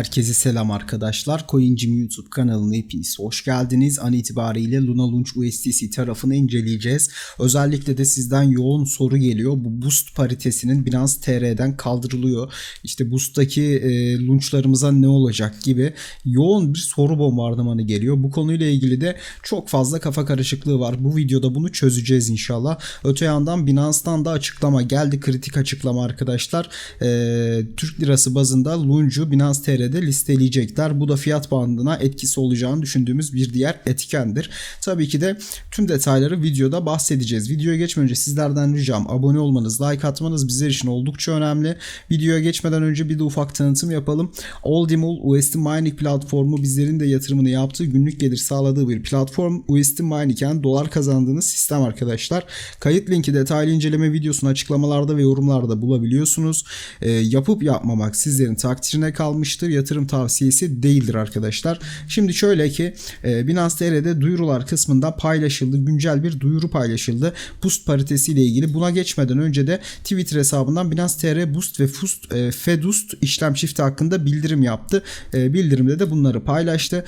Herkese selam arkadaşlar. CoinCim YouTube kanalına hepiniz hoş geldiniz. An itibariyle Luna Launch USDC tarafını inceleyeceğiz. Özellikle de sizden yoğun soru geliyor. Bu Boost paritesinin Binance TR'den kaldırılıyor. İşte Boost'taki e, launchlarımıza ne olacak gibi yoğun bir soru bombardımanı geliyor. Bu konuyla ilgili de çok fazla kafa karışıklığı var. Bu videoda bunu çözeceğiz inşallah. Öte yandan Binance'dan da açıklama geldi. Kritik açıklama arkadaşlar. E, Türk lirası bazında Lunch'u Binance TR'de listeleyecekler. Bu da fiyat bandına etkisi olacağını düşündüğümüz bir diğer etkendir. Tabii ki de tüm detayları videoda bahsedeceğiz. Videoya geçmeden önce sizlerden ricam abone olmanız, like atmanız bizler için oldukça önemli. Videoya geçmeden önce bir de ufak tanıtım yapalım. Oldimul USD Mining platformu bizlerin de yatırımını yaptığı günlük gelir sağladığı bir platform. USD Mining yani dolar kazandığınız sistem arkadaşlar. Kayıt linki detaylı inceleme videosunu açıklamalarda ve yorumlarda bulabiliyorsunuz. E, yapıp yapmamak sizlerin takdirine kalmıştır. Yatırım tavsiyesi değildir arkadaşlar. Şimdi şöyle ki e, Binance TR'de duyurular kısmında paylaşıldı. Güncel bir duyuru paylaşıldı. Boost paritesi ile ilgili. Buna geçmeden önce de Twitter hesabından Binance TR Boost ve Fust, e, Fedust işlem çifti hakkında bildirim yaptı. E, bildirimde de bunları paylaştı.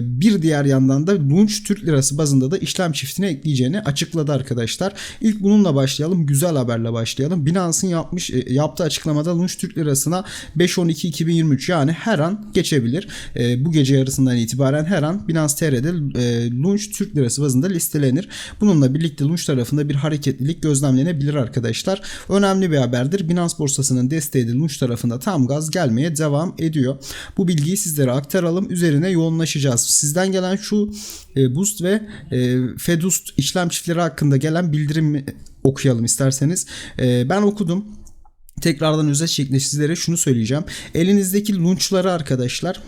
Bir diğer yandan da Lunch Türk Lirası bazında da işlem çiftine ekleyeceğini açıkladı arkadaşlar. İlk bununla başlayalım. Güzel haberle başlayalım. Binance'ın yapmış yaptığı açıklamada Lunch Türk Lirası'na 5.12.2023 yani her an geçebilir. E, bu gece yarısından itibaren her an Binance TR'de e, Lunch Türk Lirası bazında listelenir. Bununla birlikte Lunch tarafında bir hareketlilik gözlemlenebilir arkadaşlar. Önemli bir haberdir. Binance borsasının desteği de Lunch tarafında tam gaz gelmeye devam ediyor. Bu bilgiyi sizlere aktaralım. Üzerine yoğunlaşacağız. Sizden gelen şu e, Boost ve e, Fedust işlem çiftleri hakkında gelen bildirim okuyalım isterseniz. E, ben okudum. Tekrardan özet şeklinde sizlere şunu söyleyeceğim. Elinizdeki launchları arkadaşlar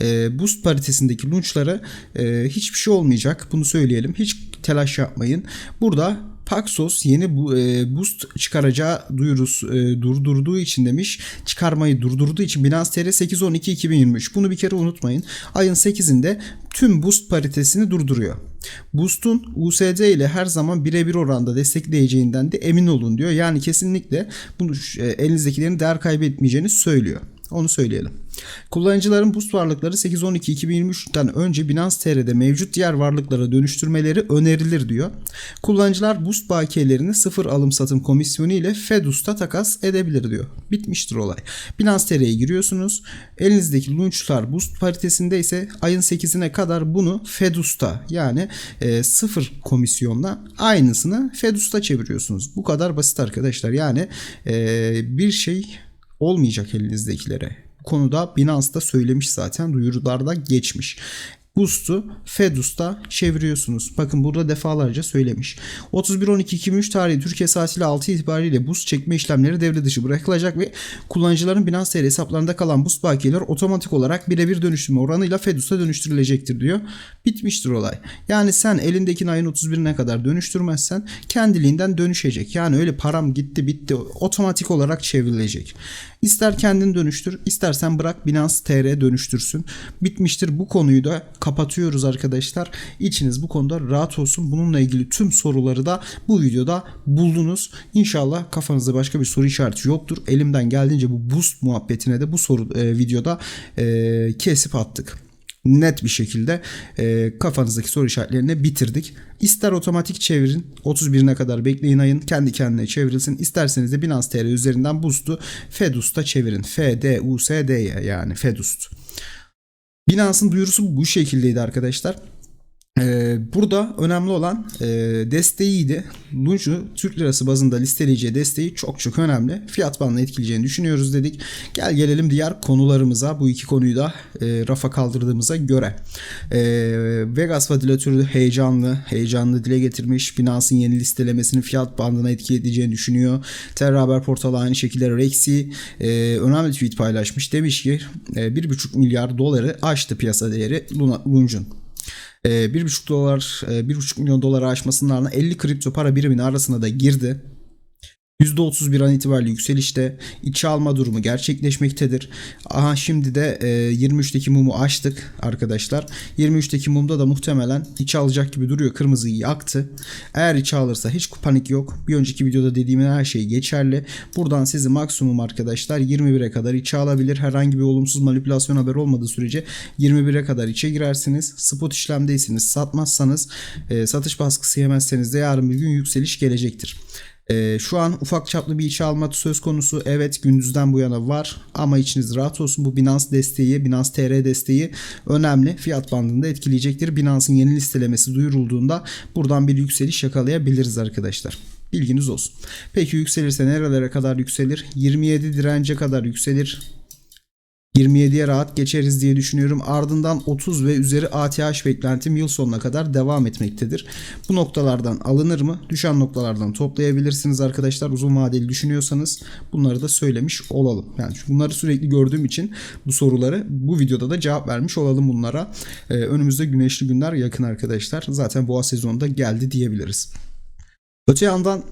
e, boost paritesindeki launchlara e, hiçbir şey olmayacak. Bunu söyleyelim. Hiç telaş yapmayın. Burada Paxos yeni bu e, boost çıkaracağı duyurusu e, durdurduğu için demiş. Çıkarmayı durdurduğu için Binance TR 8.12.2023. Bunu bir kere unutmayın. Ayın 8'inde tüm boost paritesini durduruyor. Boost'un USD ile her zaman birebir oranda destekleyeceğinden de emin olun diyor. Yani kesinlikle bunu e, elinizdekilerin değer kaybetmeyeceğini söylüyor. Onu söyleyelim. Kullanıcıların boost varlıkları 8.12.2023'ten önce Binance TR'de mevcut diğer varlıklara dönüştürmeleri önerilir diyor. Kullanıcılar boost bakiyelerini sıfır alım satım komisyonu ile Fedus'ta takas edebilir diyor. Bitmiştir olay. Binance TR'ye giriyorsunuz. Elinizdeki launchlar boost paritesinde ise ayın 8'ine kadar bunu Fedus'ta yani e, sıfır komisyonla aynısını Fedus'ta çeviriyorsunuz. Bu kadar basit arkadaşlar. Yani e, bir şey olmayacak elinizdekilere. Konuda Binance da söylemiş zaten duyurularda geçmiş. Boost'u Fedus'ta çeviriyorsunuz. Bakın burada defalarca söylemiş. 31.12.2003 tarihi Türkiye saatiyle 6 itibariyle Boost çekme işlemleri devre dışı bırakılacak ve kullanıcıların Binance TR hesaplarında kalan Boost bakiyeler otomatik olarak birebir dönüştürme oranıyla Fedus'a dönüştürülecektir diyor. Bitmiştir olay. Yani sen elindekini ayın 31'ine kadar dönüştürmezsen kendiliğinden dönüşecek. Yani öyle param gitti bitti otomatik olarak çevrilecek. İster kendin dönüştür, istersen bırak Binance TR dönüştürsün. Bitmiştir. Bu konuyu da kapatıyoruz arkadaşlar. İçiniz bu konuda rahat olsun. Bununla ilgili tüm soruları da bu videoda buldunuz. İnşallah kafanızda başka bir soru işareti yoktur. Elimden geldiğince bu boost muhabbetine de bu soru e, videoda e, kesip attık net bir şekilde e, kafanızdaki soru işaretlerini bitirdik. İster otomatik çevirin 31'ine kadar bekleyin ayın kendi kendine çevrilsin. İsterseniz de Binance TR üzerinden Boost'u Fedust'a çevirin. F-D-U-S-D'ye yani Fedust. Binance'ın duyurusu bu şekildeydi arkadaşlar. Ee, burada önemli olan e, desteğiydi. Lunch'u Türk lirası bazında listeleyeceği desteği çok çok önemli. Fiyat bandını etkileyeceğini düşünüyoruz dedik. Gel gelelim diğer konularımıza. Bu iki konuyu da e, rafa kaldırdığımıza göre. E, Vegas vadilatörü heyecanlı, heyecanlı dile getirmiş. Binance'ın yeni listelemesinin fiyat bandına etki edeceğini düşünüyor. Terra Haber portalı aynı şekilde Rex'i önemli tweet paylaşmış. Demiş ki e, 1,5 milyar doları aştı piyasa değeri Lunch'un. 1,5 dolar 1,5 milyon doları aşmasının ardından 50 kripto para biriminin arasına da girdi. %31 an itibariyle yükselişte içe alma durumu gerçekleşmektedir. Aha şimdi de e, 23'teki mumu açtık arkadaşlar. 23'teki mumda da muhtemelen içe alacak gibi duruyor. Kırmızıyı yaktı. Eğer içe alırsa hiç panik yok. Bir önceki videoda dediğimin her şey geçerli. Buradan sizi maksimum arkadaşlar 21'e kadar içe alabilir. Herhangi bir olumsuz manipülasyon haberi olmadığı sürece 21'e kadar içe girersiniz. Spot işlemdeyseniz satmazsanız e, satış baskısı yemezseniz de yarın bir gün yükseliş gelecektir. Ee, şu an ufak çaplı bir içe alma söz konusu. Evet gündüzden bu yana var ama içiniz rahat olsun. Bu Binance desteği, Binance TR desteği önemli. Fiyat bandında etkileyecektir. Binance'ın yeni listelemesi duyurulduğunda buradan bir yükseliş yakalayabiliriz arkadaşlar. Bilginiz olsun. Peki yükselirse nerelere kadar yükselir? 27 dirence kadar yükselir. 27'ye rahat geçeriz diye düşünüyorum. Ardından 30 ve üzeri ATH beklentim yıl sonuna kadar devam etmektedir. Bu noktalardan alınır mı? Düşen noktalardan toplayabilirsiniz arkadaşlar. Uzun vadeli düşünüyorsanız bunları da söylemiş olalım. Yani bunları sürekli gördüğüm için bu soruları bu videoda da cevap vermiş olalım bunlara. Ee, önümüzde güneşli günler yakın arkadaşlar. Zaten boğa sezonunda geldi diyebiliriz. Öte yandan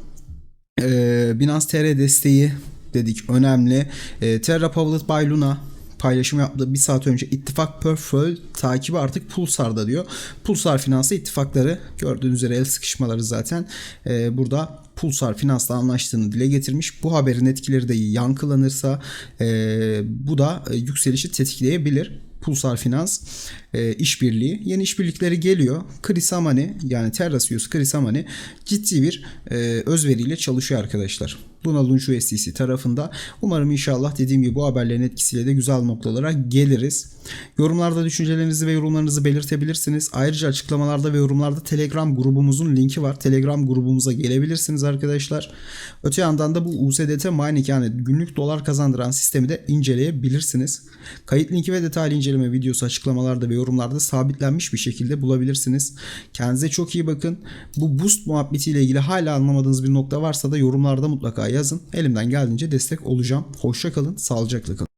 e, Binance TR desteği dedik önemli. E, Terra Powered by Luna paylaşım yaptığı bir saat önce ittifak portföy takibi artık Pulsar'da diyor. Pulsar Finans'la ittifakları gördüğünüz üzere el sıkışmaları zaten e, burada Pulsar Finans'la anlaştığını dile getirmiş. Bu haberin etkileri de yankılanırsa e, bu da e, yükselişi tetikleyebilir. Pulsar Finans e, işbirliği. Yeni işbirlikleri geliyor. Chris Amani yani Terra CEO'su Chris Amani ciddi bir e, özveriyle çalışıyor arkadaşlar. Luna Launch USDC tarafında. Umarım inşallah dediğim gibi bu haberlerin etkisiyle de güzel noktalara geliriz. Yorumlarda düşüncelerinizi ve yorumlarınızı belirtebilirsiniz. Ayrıca açıklamalarda ve yorumlarda Telegram grubumuzun linki var. Telegram grubumuza gelebilirsiniz arkadaşlar. Öte yandan da bu USDT mining yani günlük dolar kazandıran sistemi de inceleyebilirsiniz. Kayıt linki ve detaylı inceleme videosu açıklamalarda ve yorumlarda sabitlenmiş bir şekilde bulabilirsiniz. Kendinize çok iyi bakın. Bu boost muhabbetiyle ilgili hala anlamadığınız bir nokta varsa da yorumlarda mutlaka yazın. Elimden geldiğince destek olacağım. Hoşça kalın, sağlıcakla kalın.